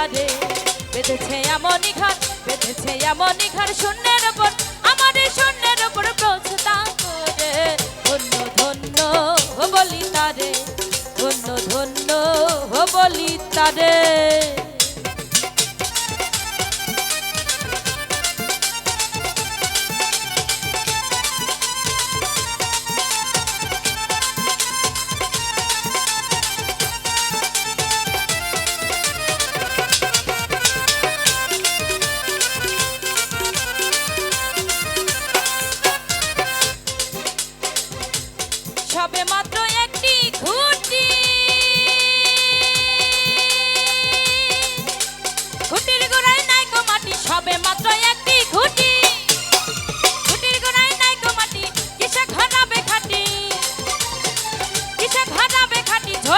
তারে বেঁধেছে এমনই ঘর বেঁধেছে এমনই ঘর শূন্যের ওপর আমাদের শূন্যের ওপর প্রস্তা করে। ধন্য ধন্য বলি তারে, ধন্য ধন্য বলি তারে।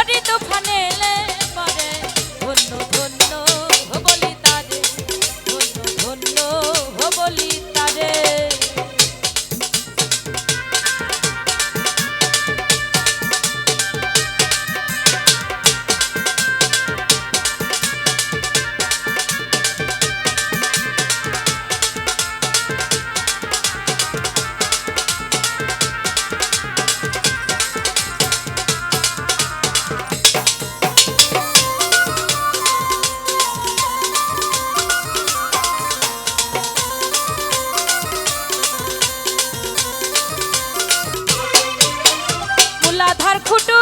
ঘরে তো আর খুটো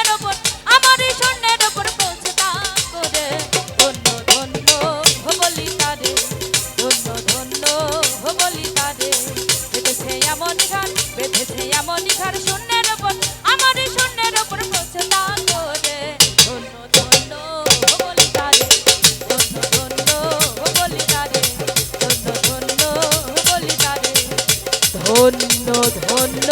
এমন বেঁধেছে এমন শূন্যের ওপর আমার শূন্যের ওপর ধন্য ধন্য, বলি তারে, ধন্য ধন্য ধন্য